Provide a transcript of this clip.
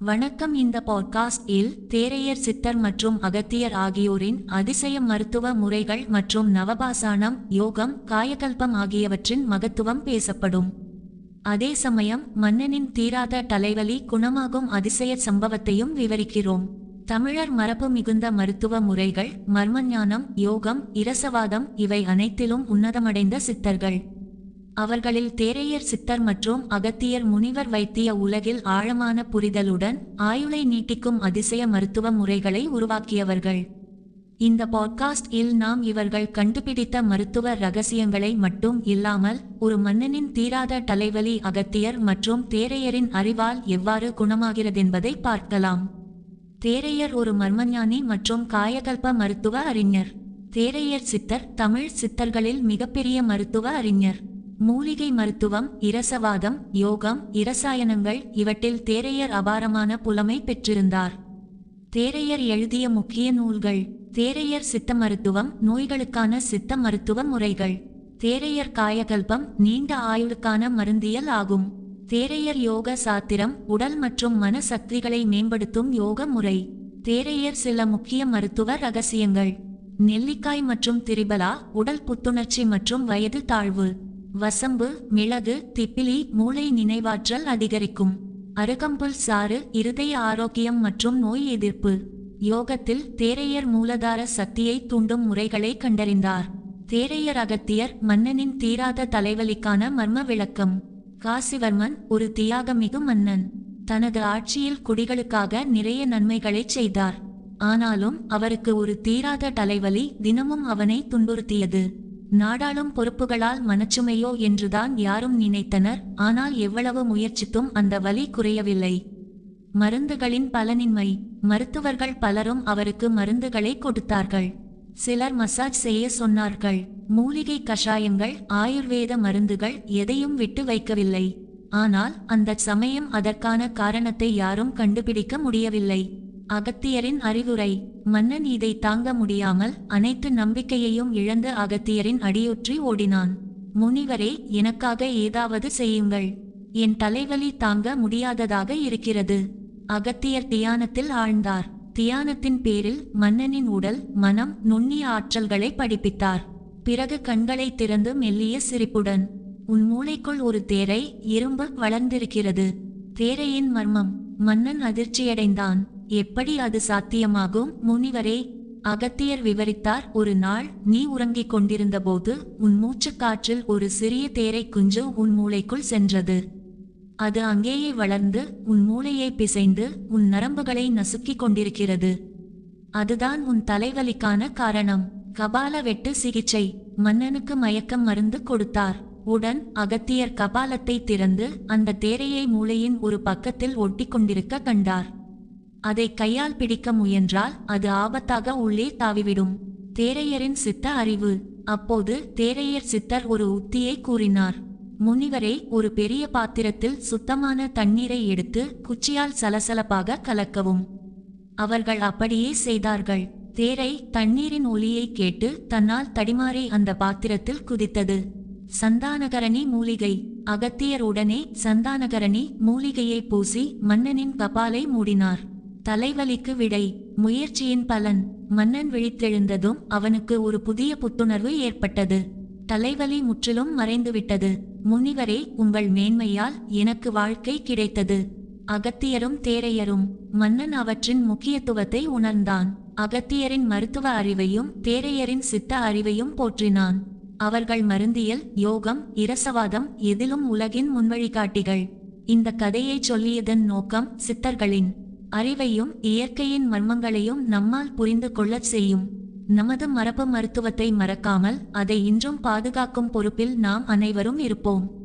வணக்கம். இந்த பாட்காஸ்ட் இல் தேரையர் சித்தர் மற்றும் அகத்தியர் ஆகியோரின் அதிசய மருத்துவ முறைகள் மற்றும் நவபாசானம் யோகம் காயகல்பம் ஆகியவற்றின் மகத்துவம் பேசப்படும். அதே சமயம் மன்னனின் தீராத தலைவலி குணமாகும் அதிசய சம்பவத்தையும் விவரிக்கிறோம். தமிழர் மரபு மிகுந்த மருத்துவ முறைகள் மர்மஞானம் யோகம் இரசவாதம் இவை அனைத்திலும் உன்னதமடைந்த சித்தர்கள். அவர்களில் தேரையர் சித்தர் மற்றும் அகத்தியர் முனிவர் வைத்திய உலகில் ஆழமான புரிதலுடன் ஆயுளை நீட்டிக்கும் அதிசய மருத்துவ முறைகளை உருவாக்கியவர்கள். இந்த பாட்காஸ்ட் இல் நாம் இவர்கள் கண்டுபிடித்த மருத்துவ ரகசியங்களை மட்டும் இல்லாமல் ஒரு மன்னனின் தீராத தலைவலி அகத்தியர் மற்றும் தேரையரின் அறிவால் எவ்வாறு குணமாகிறதென்பதை பார்க்கலாம். தேரையர் ஒரு மர்மஞானி மற்றும் காயகல்ப மருத்துவ அறிஞர். தேரையர் சித்தர் தமிழ் சித்தர்களில் மிகப்பெரிய மருத்துவ அறிஞர். மூலிகை மருத்துவம் இரசவாதம் யோகம் இரசாயனங்கள் இவற்றில் தேரையர் அபாரமான புலமை பெற்றிருந்தார். தேரையர் எழுதிய முக்கிய நூல்கள் தேரையர் சித்த மருத்துவம் நோய்களுக்கான சித்த மருத்துவ முறைகள். தேரையர் காயகல்பம் நீண்ட ஆயுளுக்கான மருந்தியல் ஆகும். தேரையர் யோக சாத்திரம் உடல் மற்றும் மன சக்திகளை மேம்படுத்தும் யோக முறை. தேரையர் சில முக்கிய மருத்துவ ரகசியங்கள். நெல்லிக்காய் மற்றும் திரிபலா உடல் புத்துணர்ச்சி மற்றும் வயது தாழ்வு. வசம்பு மிளகு திப்பிலி மூளை நினைவாற்றல் அதிகரிக்கும். அருகம்புல் சாறு இருதய ஆரோக்கியம் மற்றும் நோய் எதிர்ப்பு. யோகத்தில் தேரையர் மூலதார சக்தியை தூண்டும் முறைகளை கண்டறிந்தார். தேரையர் அகத்தியர் மன்னனின் தீராத தலைவலிக்கான மர்ம விளக்கம் காசிவர்மன் ஒரு தியாகமிகு மன்னன். தனது ஆட்சியில் குடிகளுக்காக நிறைய நன்மைகளை செய்தார். ஆனாலும் அவருக்கு ஒரு தீராத தலைவலி தினமும் அவனை துன்புறுத்தியது. நாடாளும் பொறுப்புகளால் மனச்சுமையோ என்றுதான் யாரும் நினைத்தனர். ஆனால் எவ்வளவு முயற்சித்தும் அந்த வலி குறையவில்லை. மருந்துகளின் பலனின்மை. மருத்துவர்கள் பலரும் அவருக்கு மருந்துகளை கொடுத்தார்கள். சிலர் மசாஜ் செய்ய சொன்னார்கள். மூலிகை கஷாயங்கள் ஆயுர்வேத மருந்துகள் எதையும் விட்டு வைக்கவில்லை. ஆனால் அந்த சமயம் அதற்கான காரணத்தை யாரும் கண்டுபிடிக்க முடியவில்லை. அகத்தியரின் அறிவுரை. மன்னன் இதை தாங்க முடியாமல் அனைத்து நம்பிக்கையையும் இழந்து அகத்தியரின் அடியொற்றி ஓடினான். முனிவரே எனக்காக ஏதாவது செய்யுங்கள். என் தலைவலி தாங்க முடியாததாக இருக்கிறது. அகத்தியர் தியானத்தில் ஆழ்ந்தார். தியானத்தின் பேரில் மன்னனின் உடல் மனம் நுண்ணிய ஆற்றல்களை படிப்பித்தார். பிறகு கண்களை திறந்து மெல்லிய சிரிப்புடன் உன் மூளைக்குள் ஒரு தேரை இரும்பு வளர்ந்திருக்கிறது. தேரையின் மர்மம். மன்னன் அதிர்ச்சியடைந்தான். எப்படி அது சாத்தியமாகும்? முனிவரே அகத்தியர் விவரித்தார் ஒரு நாள் நீ உறங்கிக் கொண்டிருந்தபோது உன் மூச்சுக்காற்றில் ஒரு சிறிய தேரை குஞ்சு உன் மூளைக்குள் சென்றது. அது அங்கேயே வளர்ந்து உன் மூளையை பிசைந்து உன் நரம்புகளை நசுக்கிக் கொண்டிருக்கிறது. அதுதான் உன் தலைவலிக்கான காரணம். கபால வெட்டு சிகிச்சை மன்னனுக்கு மயக்கம் மருந்து கொடுத்தார். உடன் அகத்தியர் கபாலத்தை திறந்து அந்த தேரையை மூளையின் ஒரு பக்கத்தில் ஒட்டி கொண்டிருக்க கண்டார். அதை கையால் பிடிக்க முயன்றால் அது ஆபத்தாக உள்ளே தாவிவிடும். தேரையரின் சித்த அறிவு. அப்போது தேரையர் சித்தர் ஒரு உத்தியை கூறினார். முனிவரே ஒரு பெரிய பாத்திரத்தில் சுத்தமான தண்ணீரை எடுத்து குச்சியால் சலசலப்பாக கலக்கவும். அவர்கள் அப்படியே செய்தார்கள். தேரை தண்ணீரின் ஒலியை கேட்டு தன்னால் தடிமாறி அந்த பாத்திரத்தில் குதித்தது. சந்தானகரணி மூலிகை. அகத்தியர் உடனே சந்தானகரணி மூலிகையை பூசி மன்னனின் கபாலை மூடினார். தலைவலிக்கு விடை. முயற்சியின் பலன். மன்னன் விழித்தெழுந்ததும் அவனுக்கு ஒரு புதிய புத்துணர்வு ஏற்பட்டது. தலைவலி முற்றிலும் மறைந்துவிட்டது. முனிவரே உங்கள் மேன்மையால் எனக்கு வாழ்க்கை கிடைத்தது. அகத்தியரும் தேரையரும். மன்னன் அவற்றின் முக்கியத்துவத்தை உணர்ந்தான். அகத்தியரின் மருத்துவ அறிவையும் தேரையரின் சித்த அறிவையும் போற்றினான். அவர்கள் மருந்தியல் யோகம் இரசவாதம் எதிலும் உலகின் முன்வழிகாட்டிகள். இந்த கதையை சொல்லியதன் நோக்கம் சித்தர்களின் அறிவையும் இயற்கையின் மர்மங்களையும் நம்மால் புரிந்து கொள்ளச் செய்யும். நமது மரபு மருத்துவத்தை மறக்காமல் அதை இன்றும் பாதுகாக்கும் பொறுப்பில் நாம் அனைவரும் இருப்போம்.